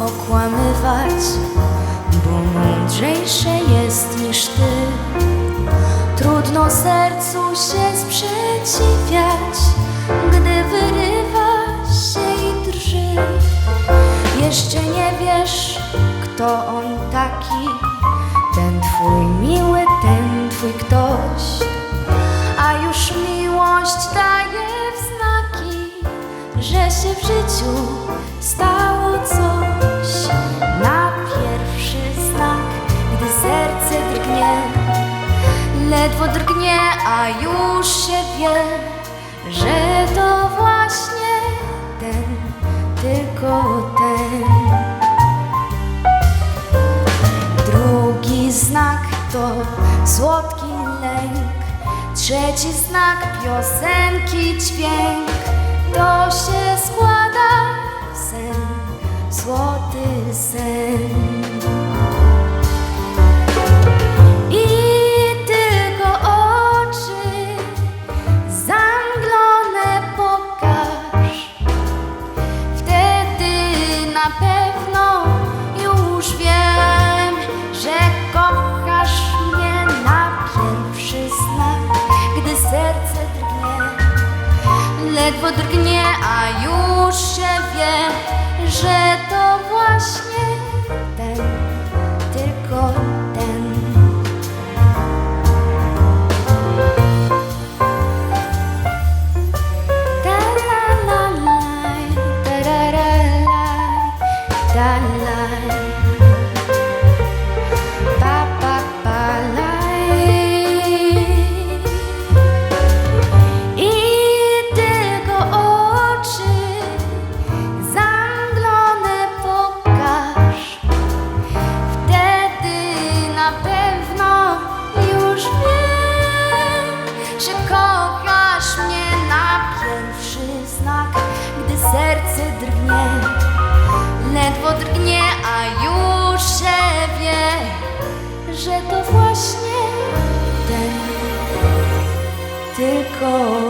okłamywać, bo mądrzejsze jest niż ty. Trudno sercu się sprzeciwiać, gdy wyrywa się i drży. Jeszcze nie wiesz, kto on taki, ten twój miły, ten twój ktoś. Ledwo drgnie, a już się wie, że to właśnie ten, tylko ten. Drugi znak to słodki lęk, trzeci znak piosenki dźwięk. To się składa w sen, złoty sen. na pewno już wiem, że kochasz mnie na pierwszy znak, gdy serce drgnie, ledwo drgnie, a już się wie, że to właśnie serce drgnie, ledwo drgnie, a już się wie, że to właśnie ten, tylko